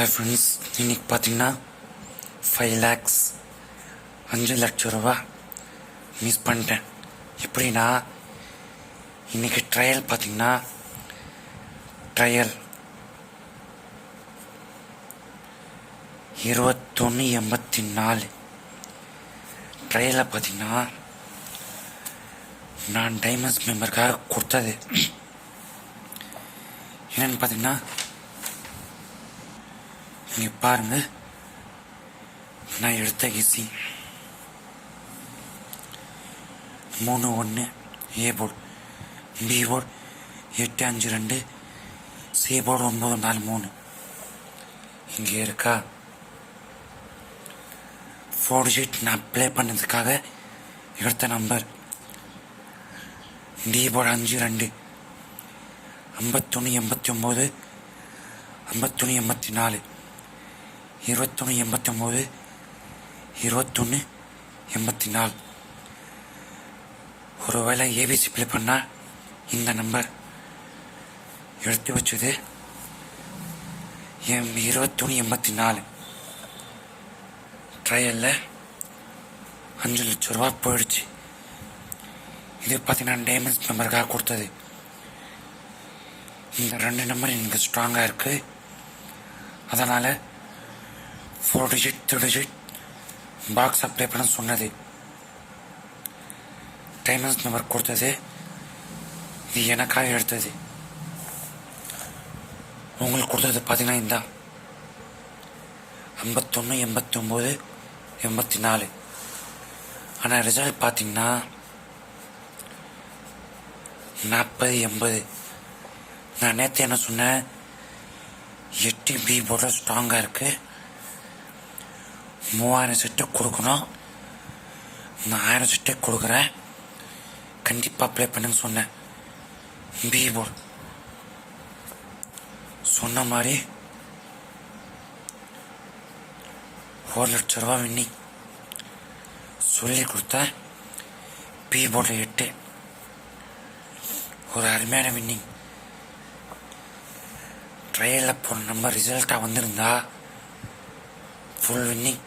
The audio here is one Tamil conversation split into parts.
ஹாய் ஃப்ரெண்ட்ஸ் இன்னைக்கு பார்த்தீங்கன்னா ஃபைவ் லேக்ஸ் அஞ்சு லட்ச ரூபா மிஸ் பண்ணிட்டேன். எப்படின்னா இன்னைக்கு ட்ரையல் பார்த்தீங்கன்னா ட்ரையல் இருபத்தொன்று எண்பத்தி நாலு. ட்ரையலில் பார்த்தீங்கன்னா நான் டைமண்ட்ஸ் மெம்பருக்காக கொடுத்தது. என்னென்னு பார்த்தீங்கன்னா இங்கே பாருங்க. நான் எடுத்த ஈஸி மூணு ஒன்று ஏ போர்டு பி போர்டு எட்டு அஞ்சு ரெண்டு. சி போர்டு ஒன்பது நாலு மூணு. இங்கே இருக்கா? ஃபோர் ஷீட் நான் ப்ளே பண்ணதுக்காக எடுத்த நம்பர் டி போர்டு அஞ்சு ரெண்டு. ஐம்பத்தொன்று எண்பத்தி ஒம்பது ஐம்பத்தொன்று எண்பத்தி நாலு. இருபத்தொன்று எண்பத்தொம்போது இருபத்தொன்று எண்பத்தி நாலு ஒருவேளை ஏபிசி பிளே பண்ணால் இந்த நம்பர் எடுத்து வச்சது எம் இருபத்தொன்று எண்பத்தி நாலு ட்ரையலில் அஞ்சு லட்ச ரூபா போயிடுச்சு. இது பார்த்தீங்கன்னா டேமேஜ் நம்பருக்காக கொடுத்தது. இந்த ரெண்டு நம்பர் எனக்கு ஸ்ட்ராங்காக இருக்குது அதனால் four digit three digit box apply பண்ண சொன்னது. டைமண்ட்ஸ் நம்பர் கொடுத்தது. இது எனக்காக எடுத்தது. உங்களுக்கு கொடுத்தது பார்த்தீங்கன்னா ஐம்பத்தொன்று எண்பத்தி ஒம்பது எண்பத்தி நாலு ஆனால் ரிசல்ட் பார்த்தீங்கன்னா நாற்பது எண்பது. நான் நேற்று என்ன சொன்னேன்? எட்டு பி போட ஸ்ட்ராங்காக இருக்குது மூவாயிரம் செட்டு கொடுக்கணும். நான் ஆயிரம் செட்டு கொடுக்குறேன். கண்டிப்பாக அப்ளை பண்ணுங்க சொன்னேன். பி போர்டு சொன்ன மாதிரி ஒரு லட்ச ரூபா வின்னி சொல்லி கொடுத்தேன். பி போர்டில் எட்டு. ஒரு அருமையான வின்னிங் ட்ரையலில் போன நம்ம ரிசல்ட்டாக வந்திருந்தா ஃபுல் வின்னிங்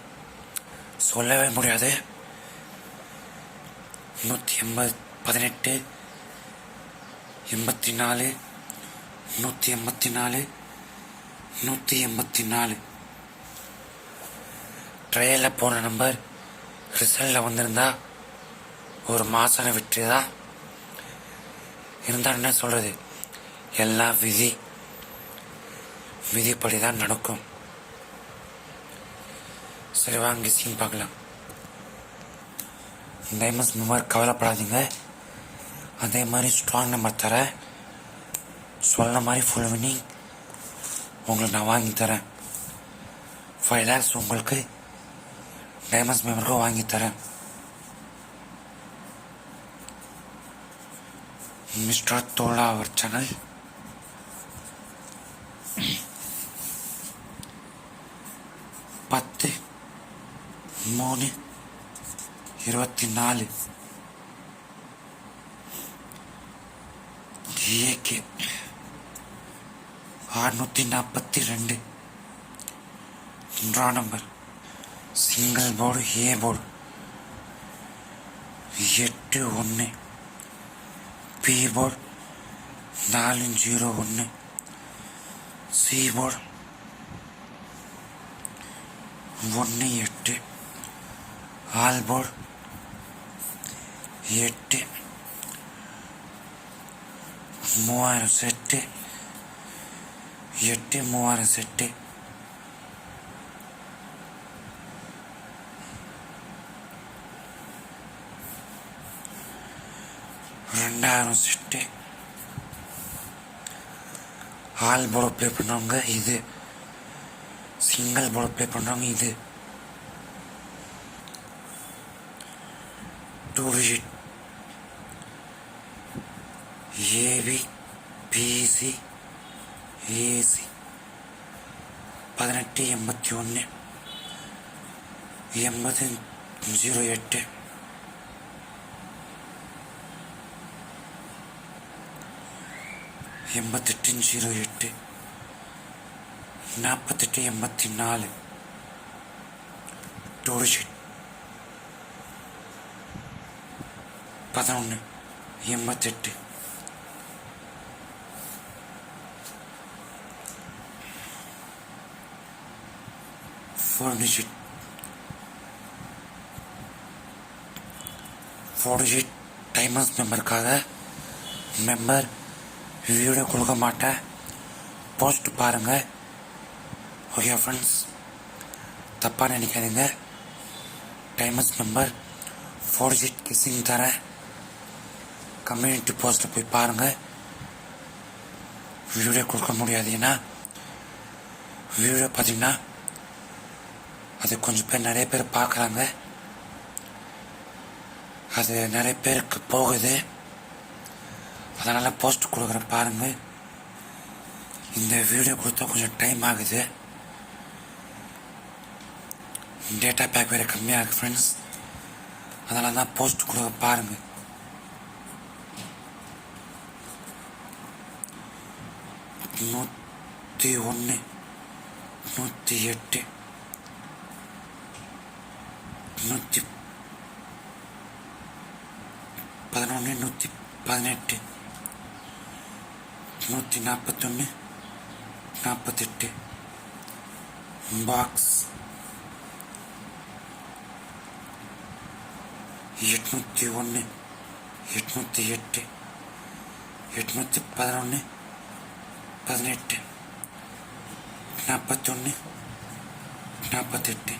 சொல்லவே முடியாது. நூற்றி எண்பது பதினெட்டு எண்பத்தி நாலு நூற்றி எண்பத்தி நாலு நூற்றி எண்பத்தி நாலு ட்ரையலில் போன நம்பர் ரிசல்ட்டில் வந்திருந்தா ஒரு மாதம் வெற்றி தான் இருந்தால் என்ன சொல்கிறது எல்லாம் விதி விதிப்படி தான் நடக்கும். சரி வாங்க சீன் பார்க்கலாம். டைமண்ட்ஸ் மெம்பர் கவலைப்படாதீங்க. அதே மாதிரி ஸ்ட்ராங் நம்பர் தரேன். சொன்ன மாதிரி ஃபுல் வினிங் உங்களுக்கு நான் வாங்கி தரேன். ஃபைவ் லேக்ஸ் உங்களுக்கு டைமண்ட்ஸ் மெம்பருக்கும் வாங்கி தரேன். மிஸ்டர் தோலா அவர் சேனல் பத்து மூணு இருபத்தி நாலு ஏகே அறுநூத்தி நாற்பத்தி ரெண்டு draw number single board A board எட்டு ஒன்று. பி போர்டு நாலு ஜீரோ ஒன்று. சி போர்டு ஒன்று எட்டு. ஆல் எட்டு மூவாயிரம் செட்டு எட்டு மூவாயிரம் செட்டு ரெண்டாயிரம் செட்டு ஆல் போர்டு ப்ளே பண்ணுறவங்க இது சிங்கிள் போர்டு ப்ளே பண்ணுறவங்க இது two digit AB BC AC பதினெட்டு எண்பத்தி ஒன்று எண்பது ஜீரோ எட்டு எண்பத்தெட்டு ஜீரோ எட்டு நாற்பத்தெட்டு எண்பத்தி நாலு டோடு பதினொன்று எண்பத்தெட்டு. Four digit four digit timers மெம்பருக்காக member video கொடுக்க மாட்டேன் போஸ்ட் பாருங்கள் ஓகே ஃப்ரெண்ட்ஸ் தப்பாக நினைக்காதீங்க. டைமர்ஸ் மெம்பர் ஃபோர் டிஜிட் கிசிங் தரேன். கம்யூனிட்டி போஸ்ட்டில் போய் பாருங்கள் வீடியோ கொடுக்க முடியாது ஏன்னா வீடியோ பார்த்தீங்கன்னா அது கொஞ்சம் பேர் நிறைய பேர் பார்க்குறாங்க. அது நிறைய பேருக்கு போகுது. அதனால் போஸ்ட் கொடுக்குறேன் பாருங்கள் இந்த வீடியோ கொடுத்தா கொஞ்சம் டைம் ஆகுது. டேட்டா பேக் வேறு கம்மியாக இருக்குது ஃப்ரெண்ட்ஸ் அதனால தான் போஸ்ட் கொடுக்க பாருங்கள் நூற்றி ஒன்று நூற்றி எட்டு நூற்றி பதினொன்று நூற்றி பதினெட்டு நூற்றி நாற்பத்தொன்று நாற்பத்தெட்டு பாக்ஸ் எட்நூற்றி ஒன்று எட்நூற்றி எட்டு எட்நூற்றி பதினொன்று பதினெட்டு நாற்பத்தொன்று நாற்பத்தெட்டு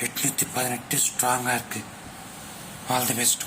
எட்நூற்றி பதினெட்டு ஸ்ட்ராங்காக இருக்குது ஆல் தி பெஸ்ட்